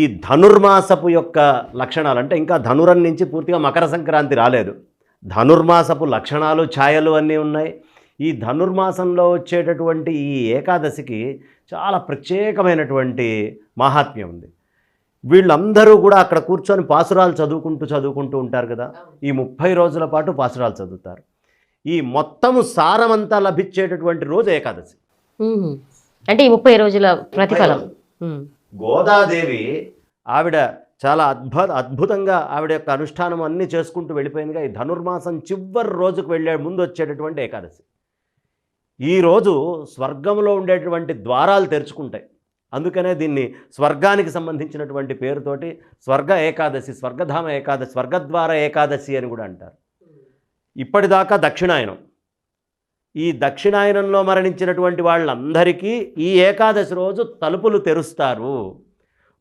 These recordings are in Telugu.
ఈ ధనుర్మాసపు యొక్క లక్షణాలు అంటే ఇంకా ధనురం నుంచి పూర్తిగా మకర సంక్రాంతి రాలేదు. ధనుర్మాసపు లక్షణాలు ఛాయలు అన్నీ ఉన్నాయి. ఈ ధనుర్మాసంలో వచ్చేటటువంటి ఈ ఏకాదశికి చాలా ప్రత్యేకమైనటువంటి మహాత్మ్యం ఉంది. వీళ్ళందరూ కూడా అక్కడ కూర్చొని పాసురాలు చదువుకుంటూ చదువుకుంటూ ఉంటారు కదా. ఈ ముప్పై రోజుల పాటు పాసురాలు చదువుతారు. ఈ మొత్తము సారమంతా లభించేటటువంటి రోజు ఏకాదశి. అంటే ఈ ముప్పై రోజుల ప్రతిఫలం. గోదాదేవి ఆవిడ చాలా అద్భుత అద్భుతంగా ఆవిడ యొక్క అనుష్ఠానం అన్నీ చేసుకుంటూ వెళ్ళిపోయిందిగా. ఈ ధనుర్మాసం చివరి రోజుకు వెళ్ళే ముందు వచ్చేటటువంటి ఏకాదశి. ఈరోజు స్వర్గంలో ఉండేటువంటి ద్వారాలు తెరుచుకుంటాయి. అందుకనే దీన్ని స్వర్గానికి సంబంధించినటువంటి పేరుతోటి స్వర్గ ఏకాదశి స్వర్గధామ ఏకాదశి స్వర్గద్వార ఏకాదశి అని కూడా అంటారు. ఇప్పటిదాకా దక్షిణాయనం. ఈ దక్షిణాయనంలో మరణించినటువంటి వాళ్ళందరికీ ఈ ఏకాదశి రోజు తలుపులు తెరుస్తారు.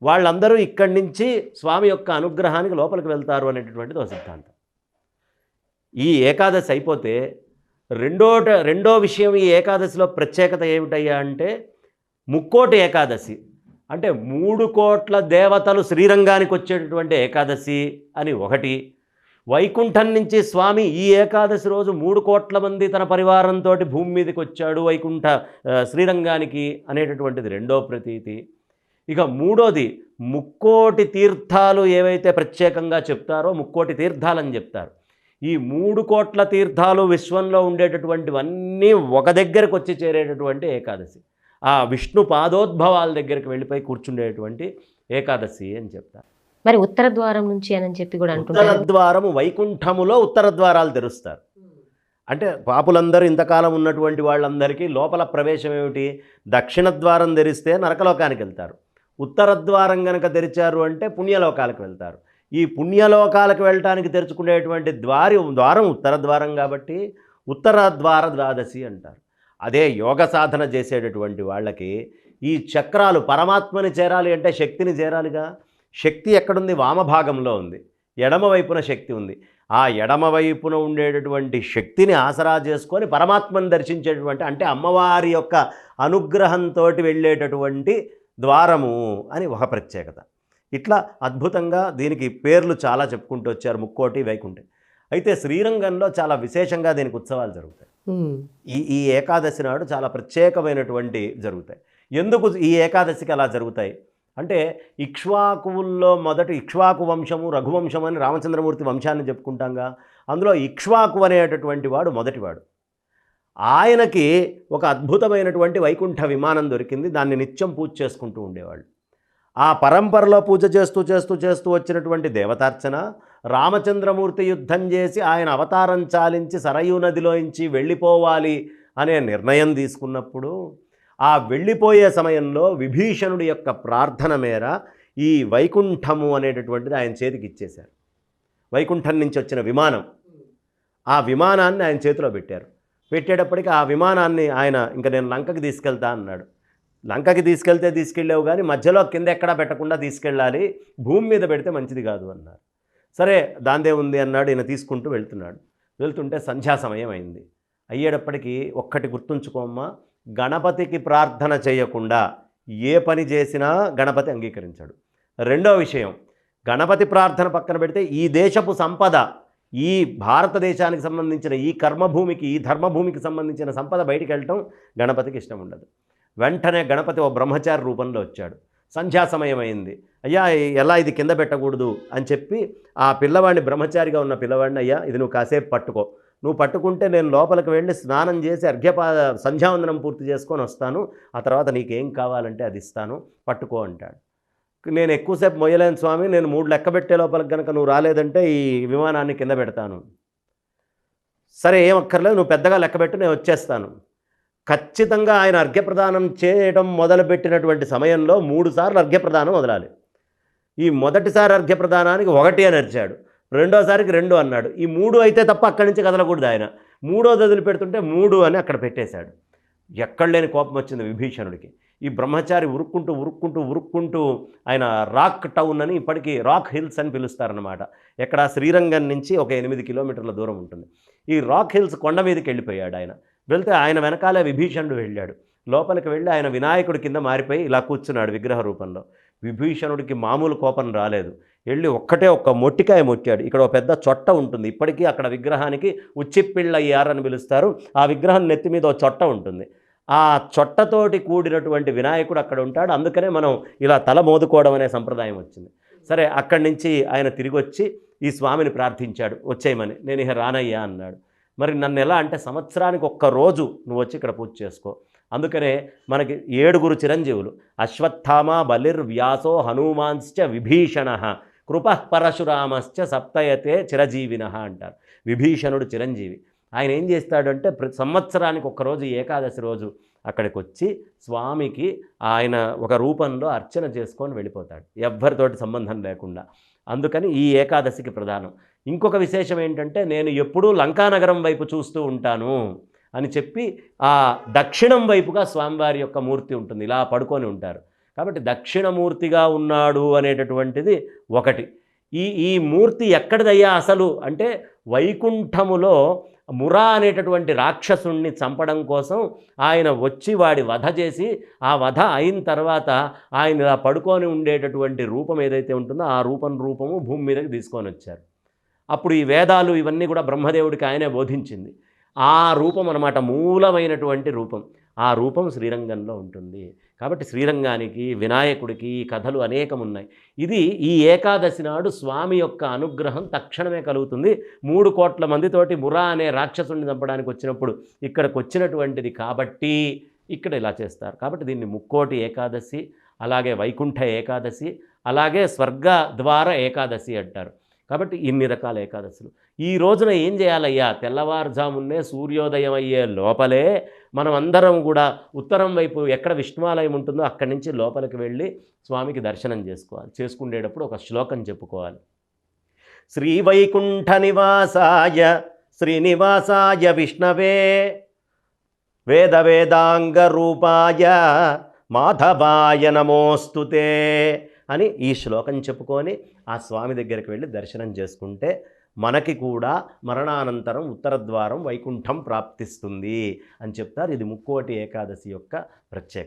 వాళ్ళందరూ ఇక్కడి నుంచి స్వామి యొక్క అనుగ్రహానికి లోపలికి వెళ్తారు అనేటటువంటిది ఒక సిద్ధాంతం. ఈ ఏకాదశి అయిపోతే రెండో రెండో విషయం ఈ ఏకాదశిలో ప్రత్యేకత ఏమిటయ్యా అంటే ముక్కోటి ఏకాదశి. అంటే మూడు కోట్ల దేవతలు శ్రీరంగానికి వచ్చేటటువంటి ఏకాదశి అని ఒకటి వైకుంఠం నుంచి స్వామి ఈ ఏకాదశి రోజు మూడు కోట్ల మంది తన పరివారంతో భూమి మీదకి వచ్చాడు వైకుంఠ శ్రీరంగానికి అనేటటువంటిది రెండో ప్రతీతి. ఇక మూడోది ముక్కోటి తీర్థాలు ఏవైతే ప్రత్యేకంగా చెప్తారో ముక్కోటి తీర్థాలని చెప్తారు. ఈ మూడు కోట్ల తీర్థాలు విశ్వంలో ఉండేటటువంటివన్నీ ఒక దగ్గరకు వచ్చి చేరేటటువంటి ఏకాదశి. ఆ విష్ణు పాదోద్భవాల దగ్గరికి వెళ్ళిపోయి కూర్చుండేటువంటి ఏకాదశి అని చెప్తారు. మరి ఉత్తర ద్వారం నుంచి అని చెప్పి కూడా ఉత్తర అంటుంటారు ద్వారము వైకుంఠములో ఉత్తర ద్వారాలు తెరుస్తారు. అంటే పాపులందరూ ఇంతకాలం ఉన్నటువంటి వాళ్ళందరికీ లోపల ప్రవేశం ఏమిటి? దక్షిణ ద్వారం తెరిస్తే నరకలోకానికి వెళ్తారు. ఉత్తర ద్వారం కనుక తెరిచారు అంటే పుణ్యలోకాలకు వెళ్తారు. ఈ పుణ్యలోకాలకు వెళ్ళటానికి తెరుచుకునేటువంటి ద్వారి ద్వారం ఉత్తర ద్వారం కాబట్టి ఉత్తర ద్వార ద్వాదశి అంటారు. అదే యోగ సాధన చేసేటటువంటి వాళ్ళకి ఈ చక్రాలు పరమాత్మని చేరాలి అంటే శక్తిని చేరాలిగా? శక్తి ఎక్కడుంది? వామభాగంలో ఉంది. ఎడమ వైపున శక్తి ఉంది. ఆ ఎడమ వైపున ఉండేటటువంటి శక్తిని ఆసరా చేసుకొని పరమాత్మను దర్శించేటటువంటి అంటే అమ్మవారి యొక్క అనుగ్రహంతో వెళ్ళేటటువంటి ద్వారము అని ఒక ప్రత్యేకత. ఇట్లా అద్భుతంగా దీనికి పేర్లు చాలా చెప్పుకుంటూ వచ్చారు ముక్కోటి వైకుంఠి. అయితే శ్రీరంగంలో చాలా విశేషంగా దీనికి ఉత్సవాలు జరుగుతాయి. ఈ ఈ ఏకాదశి నాడు చాలా ప్రత్యేకమైనటువంటి జరుగుతాయి. ఎందుకు ఈ ఏకాదశికి అలా జరుగుతాయి? అంటే ఇక్ష్వాకువుల్లో మొదటి ఇక్ష్వాకు వంశము రఘువంశం అని రామచంద్రమూర్తి వంశాన్ని చెప్పుకుంటాంగా. అందులో ఇక్ష్వాకు అనేటటువంటి వాడు మొదటివాడు. ఆయనకి ఒక అద్భుతమైనటువంటి వైకుంఠ విమానం దొరికింది. దాన్ని నిత్యం పూజ చేసుకుంటూ ఉండేవాళ్ళు. ఆ పరంపరలో పూజ చేస్తూ చేస్తూ చేస్తూ వచ్చినటువంటి దేవతార్చన రామచంద్రమూర్తి యుద్ధం చేసి ఆయన అవతారం చాలించి సరయూ నదిలోంచి వెళ్ళిపోవాలి అనే నిర్ణయం తీసుకున్నప్పుడు ఆ వెళ్ళిపోయే సమయంలో విభీషణుడి యొక్క ప్రార్థన మేర ఈ వైకుంఠము అనేటటువంటిది ఆయన చేతికి ఇచ్చేశారు. వైకుంఠం నుంచి వచ్చిన విమానం. ఆ విమానాన్ని ఆయన చేతిలో పెట్టారు. పెట్టేటప్పటికి ఆ విమానాన్ని ఆయన ఇంకా నేను లంకకి తీసుకెళ్తా అన్నాడు. లంకకి తీసుకెళ్తే తీసుకెళ్ళావు కానీ మధ్యలో కింద ఎక్కడా పెట్టకుండా తీసుకెళ్ళాలి. భూమి మీద పెడితే మంచిది కాదు అన్నారు. సరే దాందే ఉంది అన్నాడు. ఈయన తీసుకుంటూ వెళ్తున్నాడు. వెళ్తుంటే సంధ్యా సమయం అయింది. అయ్యేటప్పటికీ ఒక్కటి గుర్తుంచుకోమ్మా. గణపతికి ప్రార్థన చేయకుండా ఏ పని చేసినా గణపతి అంగీకరించాడు. రెండో విషయం గణపతి ప్రార్థన పక్కన పెడితే ఈ దేశపు సంపద ఈ భారతదేశానికి సంబంధించిన ఈ కర్మభూమికి ఈ ధర్మభూమికి సంబంధించిన సంపద బయటికి వెళ్ళటం గణపతికి ఇష్టం ఉండదు. వెంటనే గణపతి ఓ బ్రహ్మచారి రూపంలో వచ్చాడు. సంధ్యా సమయం అయింది. అయ్యా ఎలా ఇది కింద పెట్టకూడదు అని చెప్పి ఆ పిల్లవాడిని బ్రహ్మచారిగా ఉన్న పిల్లవాడిని అయ్యా ఇది నువ్వు కాసేపు పట్టుకో. నువ్వు పట్టుకుంటే నేను లోపలికి వెళ్ళి స్నానం చేసి అర్ఘ్యపా సంధ్యావందనం పూర్తి చేసుకొని వస్తాను. ఆ తర్వాత నీకేం కావాలంటే అది ఇస్తాను. పట్టుకో అంటాడు. నేను ఎక్కువసేపు మొయ్యలేను స్వామి. నేను మూడు లెక్క పెట్టే లోపలికి కనుక నువ్వు రాలేదంటే ఈ విమానాన్ని కింద పెడతాను. సరే ఏం అక్కర్లేదు. నువ్వు పెద్దగా లెక్క పెట్టు నేను వచ్చేస్తాను. ఖచ్చితంగా ఆయన అర్ఘ్యప్రదానం చేయడం మొదలుపెట్టినటువంటి సమయంలో మూడు సార్లు అర్ఘ్యప్రదానం వదలాలి. ఈ మొదటిసారి అర్ఘ్యప్రదానానికి ఒకటి అని అరిచాడు. రెండోసారికి రెండు అన్నాడు. ఈ మూడు అయితే తప్ప అక్కడి నుంచి కదలకూడదు ఆయన. మూడోది వదిలి పెడుతుంటే మూడు అని అక్కడ పెట్టేశాడు. ఎక్కడ లేని కోపం వచ్చింది విభీషణుడికి. ఈ బ్రహ్మచారి ఉరుక్కుంటూ ఉరుక్కుంటూ ఉరుక్కుంటూ ఆయన రాక్ టౌన్ అని ఇప్పటికీ రాక్ హిల్స్ అని పిలుస్తారనమాట ఎక్కడ శ్రీరంగం నుంచి ఒక ఎనిమిది కిలోమీటర్ల దూరం ఉంటుంది. ఈ రాక్ హిల్స్ కొండ మీదకి వెళ్ళిపోయాడు ఆయన. వెళ్తే ఆయన వెనకాలే విభీషణుడు వెళ్ళాడు. లోపలికి వెళ్ళి ఆయన వినాయకుడి కింద మారిపోయి ఇలా కూర్చున్నాడు విగ్రహ రూపంలో. విభీషణుడికి మామూలు కోపం రాలేదు. వెళ్ళి ఒక్కటే ఒక్క మొట్టికాయ మొట్టాడు. ఇక్కడ ఒక పెద్ద చొట్ట ఉంటుంది. ఇప్పటికీ అక్కడ విగ్రహానికి ఉచ్చిపిళ్ళయ్యారని పిలుస్తారు. ఆ విగ్రహం నెత్తి మీద ఒక చొట్ట ఉంటుంది. ఆ చొట్టతోటి కూడినటువంటి వినాయకుడు అక్కడ ఉంటాడు. అందుకనే మనం ఇలా తల మోదుకోవడం అనే సంప్రదాయం వచ్చింది. సరే అక్కడి నుంచి ఆయన తిరిగి వచ్చి ఈ స్వామిని ప్రార్థించాడు. వచ్చేయమని. నేను ఇక రానయ్యా అన్నాడు. మరి నన్ను ఎలా అంటే సంవత్సరానికి ఒక్క రోజు నువ్వు వచ్చి ఇక్కడ పూజ చేసుకో. అందుకనే మనకి ఏడుగురు చిరంజీవులు అశ్వత్థామ బలిర్ వ్యాసో హనుమాన్శ్చ విభీషణ కృప పరశురామశ్చ సప్తయతే చిరజీవిన అంటారు. విభీషణుడు చిరంజీవి. ఆయన ఏం చేస్తాడంటే ప్రతి సంవత్సరానికి ఒక్కరోజు ఏకాదశి రోజు అక్కడికి వచ్చి స్వామికి ఆయన ఒక రూపంలో అర్చన చేసుకొని వెళ్ళిపోతాడు. ఎవ్వరితోటి సంబంధం లేకుండా. అందుకని ఈ ఏకాదశికి ప్రధానం. ఇంకొక విశేషం ఏంటంటే నేను ఎప్పుడూ లంకానగరం వైపు చూస్తూ ఉంటాను అని చెప్పి ఆ దక్షిణం వైపుగా స్వామివారి యొక్క మూర్తి ఉంటుంది. ఇలా పడుకొని ఉంటారు. కాబట్టి దక్షిణమూర్తిగా ఉన్నాడు అనేటటువంటిది ఒకటి. ఈ ఈ మూర్తి ఎక్కడిదయ్యా అసలు? అంటే వైకుంఠములో మురా అనేటటువంటి రాక్షసుణ్ణి చంపడం కోసం ఆయన వచ్చి వాడి వధ చేసి ఆ వధ అయిన తర్వాత ఆయన ఇలా పడుకొని ఉండేటటువంటి రూపం ఏదైతే ఉంటుందో ఆ రూపం రూపము భూమి మీదకి తీసుకొని వచ్చారు. అప్పుడు ఈ వేదాలు ఇవన్నీ కూడా బ్రహ్మదేవుడికి ఆయనే బోధించింది. ఆ రూపం అనమాట మూలమైనటువంటి రూపం. ఆ రూపం శ్రీరంగంలో ఉంటుంది. కాబట్టి శ్రీరంగానికి వినాయకుడికి ఈ కథలు అనేకం ఉన్నాయి ఇది ఈ ఏకాదశి నాడు స్వామి యొక్క అనుగ్రహం తక్షణమే కలుగుతుంది. మూడు కోట్ల మందితోటి మురా అనే రాక్షసుని చంపడానికి వచ్చినప్పుడు ఇక్కడికి వచ్చినటువంటిది కాబట్టి ఇక్కడ ఇలా చేస్తారు. కాబట్టి దీన్ని ముక్కోటి ఏకాదశి అలాగే వైకుంఠ ఏకాదశి అలాగే స్వర్గ ద్వార ఏకాదశి అంటారు. కాబట్టి ఇన్ని రకాల ఏకాదశులు. ఈ రోజున ఏం చేయాలయ్యా? తెల్లవారుజామున్నే సూర్యోదయం అయ్యే లోపలే మనం అందరం కూడా ఉత్తరం వైపు ఎక్కడ విష్ణువాలయం ఉంటుందో అక్కడి నుంచి లోపలికి వెళ్ళి స్వామికి దర్శనం చేసుకోవాలి. చేసుకునేటప్పుడు ఒక శ్లోకం చెప్పుకోవాలి. శ్రీ వైకుంఠ నివాసాయ శ్రీనివాసాయ విష్ణవే వేద వేదాంగ రూపాయ మాధవాయ నమోస్తుతే అని ఈ శ్లోకం చెప్పుకొని ఆ స్వామి దగ్గరికి వెళ్ళి దర్శనం చేసుకుంటే మనకి కూడా మరణానంతరం ఉత్తర ద్వారం వైకుంఠం ప్రాప్తిస్తుంది అని చెప్తారు. ఇది ముక్కోటి ఏకాదశి యొక్క ప్రత్యేకత.